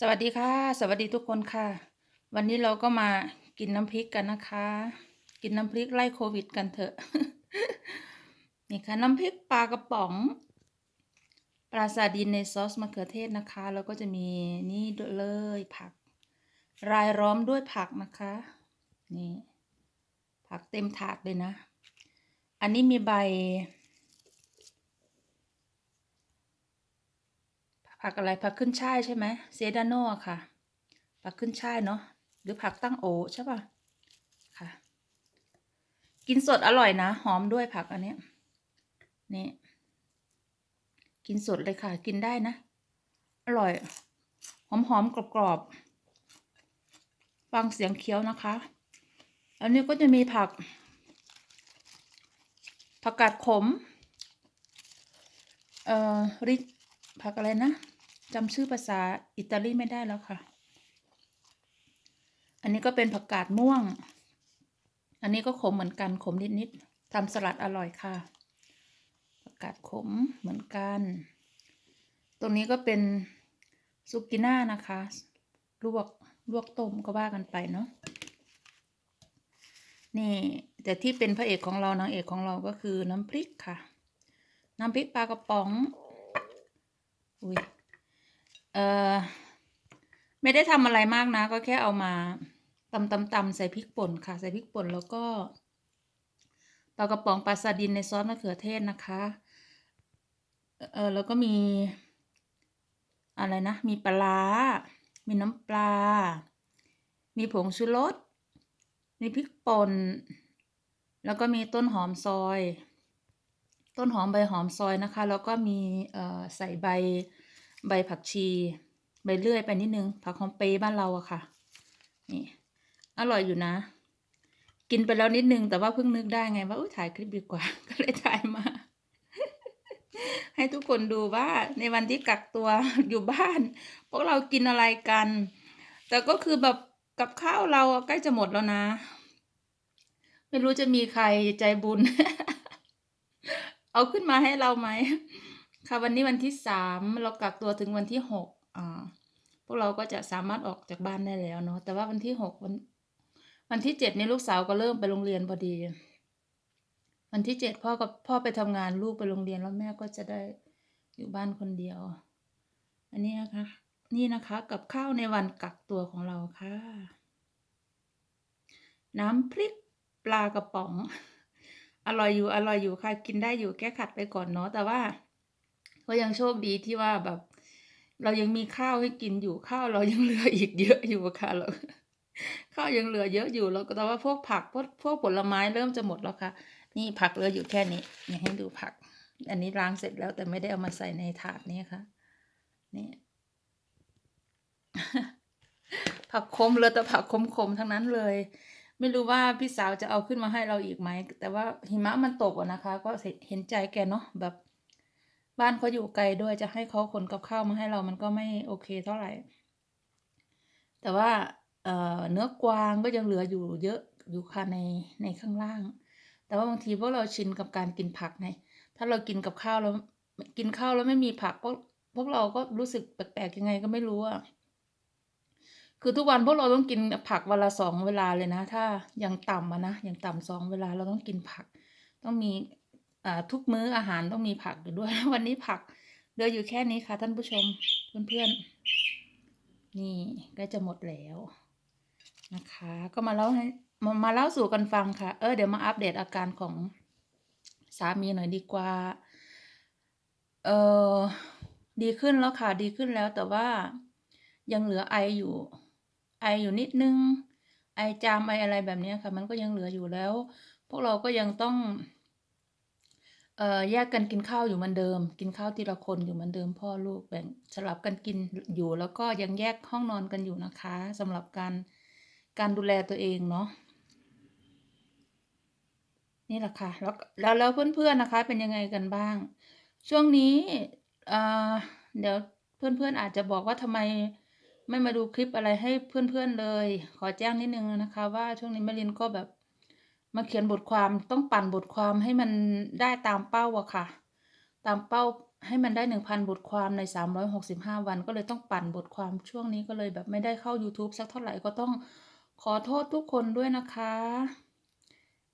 สวัสดีค่ะ สวัสดีทุกคนค่ะ วันนี้เราก็มากินน้ำพริกกันนะคะ กินน้ำพริกไล่โควิดกันเถอะ นี่ค่ะน้ำพริกปลากระป๋อง ปลาซาดินในซอสมะเขือเทศนะคะ แล้วก็จะมีนี่เลยผัก รายล้อมด้วยผักนะคะ นี่ ผักเต็มถาดเลยนะ อันนี้มีใบ ผักอะไรผักขึ้นช่ายใช่ไหมเซดาโน่ค่ะ ผักขึ้นช่ายเนาะหรือผักตั้งโอใช่ป่ะค่ะ กินสดอร่อยนะ หอมด้วยผักอันนี้นี่กินสดเลยค่ะ กินได้นะ อร่อย หอมหอมกรอบกรอบๆฟังเสียงเคี้ยวนะคะ อันนี้ก็จะมีผัก ผักกาดขม เอ่อริผักอะไรนะ จำชื่อภาษาอิตาลีไม่ได้แล้วค่ะ อันนี้ก็เป็นผักกาดม่วง อันนี้ก็ขมเหมือนกันขมนิดๆทำสลัดอร่อยค่ะ ผักกาดขมเหมือนกัน ตรงนี้ก็เป็นซุกิน่านะคะ ลวก ลวกต้มก็ว่ากันไปเนาะ นี่ แต่ที่เป็นพระเอกของเรา นางเอกของเราก็คือน้ำพริกค่ะ น้ำพริกปลากระป๋อง อุ้ย เออไม่ได้ทำอะไรมากนะ ก็แค่เอามาตำตำตำใส่พริกป่นค่ะ ใส่พริกป่นแล้วก็ปลากระป๋องปลาซาดินในซอสมะเขือเทศนะคะ เออแล้วก็มี อะไรนะ มีปลาร้ามีน้ำปลา มีผงชูรส มีพริกป่น แล้วก็มีต้นหอมซอย ต้นหอมใบหอมซอยนะคะ แล้วก็มี เอ่อ ใส่ใบ ใบผักชี ใบเลื่อยไปนิดนึง ผักหอมเปบ้านเราอะค่ะ นี่ อร่อยอยู่นะ กินไปแล้วนิดนึง แต่ว่าเพิ่งนึกได้ไงว่าอุ้ยถ่ายคลิปดีกว่า ก็เลยถ่ายมา ให้ทุกคนดูว่าในวันที่กักตัวอยู่บ้าน พวกเรากินอะไรกัน แต่ก็คือแบบกับข้าวเราใกล้จะหมดแล้วนะ ไม่รู้จะมีใครใจบุญ เอาขึ้นมาให้เราไหม ค่ะวันนี้วันที่สามเรากักตัวถึงวันที่หกอ่าพวกเราก็จะสามารถออกจากบ้านได้แล้วเนาะแต่ว่าวันที่หกวัน วันที่เจ็ดนี่ลูกสาวก็เริ่มไปโรงเรียนพอดี วันที่เจ็ดพ่อกับพ่อไปทำงานลูกไปโรงเรียนแล้วแม่ก็จะได้อยู่บ้านคนเดียว อันนี้นะคะนี่นะคะกับข้าวในวันกักตัวของเราค่ะ น้ำพริกปลากระป๋อง อร่อยอยู่อร่อยอยู่ค่ะ กินได้อยู่แก้ขัดไปก่อนเนาะแต่ว่า ก็ยังโชคดีที่ว่าแบบ เรายังมีข้าวให้กินอยู่ข้าวเรายังเหลืออีกเยอะอยู่ค่ะเราข้าวยังเหลือเยอะอยู่แล้วก็แต่ว่าพวกผักพวกพวกผลไม้เริ่มจะหมดแล้วค่ะ นี่ผักเหลืออยู่แค่นี้อยากให้ดูผัก อันนี้ล้างเสร็จแล้วแต่ไม่ได้เอามาใส่ในถาดนี้ค่ะ นี่ ผักคมเหลยแต่ผักคมๆทั้งนั้นเลย ไม่รู้ว่าพี่สาวจะเอาขึ้นมาให้เราอีกไหมแต่ว่าหิมะมันตกอะนะคะ ก็เห็นใจแกเนาะแบบ บ้านเขาอยู่ไกลด้วยจะให้เขาขนกับข้าวมาให้เรามันก็ไม่โอเคเท่าไหร่ แต่ว่าเเนื้อกวางก็ยังเหลืออยู่เยอะอยู่ค่ะในในข้างล่าง แต่ว่าบางทีพวกเราชินกับการกินผักไงถ้าเรากินกับข้าวแล้วกินข้าวแล้วไม่มีผักพวกพวกเราก็รู้สึกแปลกๆยังไงก็ไม่รู้อะคือทุกวันพวกเราต้องกินผักวันละสองเวลาเลยนะ ถ้าอย่างต่ำอะนะอย่างต่ำสองเวลาเราต้องกินผัก ต้องมี ทุกมื้ออาหารต้องมีผักอยู่ด้วย วันนี้ผักเหลืออยู่แค่นี้ค่ะท่านผู้ชมเพื่อนๆ นี่ก็จะหมดแล้วนะคะ ก็มาเล่าให้มามาเล่าสู่กันฟังค่ะ เออเดี๋ยวมาอัปเดตอาการของสามีหน่อยดีกว่า เออดีขึ้นแล้วค่ะ ดีขึ้นแล้วแต่ว่ายังเหลือไออยู่ ไออยู่นิดนึง ไอจามไออะไรแบบนี้ค่ะ มันก็ยังเหลืออยู่แล้ว พวกเราก็ยังต้อง เอ่อแยกกันกินข้าวอยู่เหมือนเดิม กินข้าวทีละคนอยู่เหมือนเดิม พ่อลูกแบ่งสลับกันกินอยู่แล้วก็ยังแยกห้องนอนกันอยู่นะคะสำหรับการการดูแลตัวเองเนาะนี่แหละค่ะแล้วแล้วแล้วเพื่อนๆนะคะ เป็นยังไงกันบ้าง ช่วงนี้เอ่อเดี๋ยวเพื่อนๆอาจจะบอกว่าทำไมไม่มาดูคลิปอะไรให้เพื่อนๆเลย ขอแจ้งนิดนึงนะคะ ว่าช่วงนี้แมลินก็แบบ มาเขียนบทความต้องปั่นบทความให้มันได้ตามเป้าอะค่ะ ตามเป้าให้มันได้1,000บทความใน365วัน ก็เลยต้องปั่นบทความช่วงนี้ก็เลยแบบไม่ได้เข้ายูทูบสักเท่าไหร่ก็ต้องขอโทษทุกคนด้วยนะคะ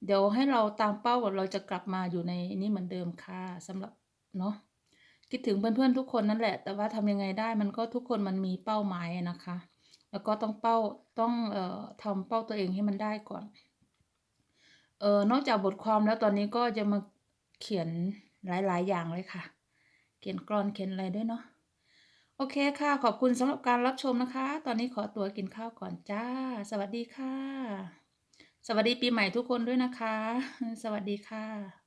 เดี๋ยวให้เราตามเป้าเราจะกลับมาอยู่ในนี้เหมือนเดิมค่ะสำหรับเนาะคิดถึงเพื่อนๆทุกคนนั่นแหละ แต่ว่าทำยังไงได้มันก็ทุกคนมันมีเป้าหมายนะคะ แล้วก็ต้องเป้าต้องเอ่อทำเป้าตัวเองให้มันได้ก่อน เออนอกจากบทความแล้วตอนนี้ก็จะมาเขียนหลาย ๆ อย่างเลยค่ะ เขียนกรอนเขียนอะไรด้วยเนาะโอเคค่ะ ขอบคุณสำหรับการรับชมนะคะ ตอนนี้ขอตัวกินข้าวก่อนจ้า สวัสดีค่ะ สวัสดีปีใหม่ทุกคนด้วยนะคะ สวัสดีค่ะ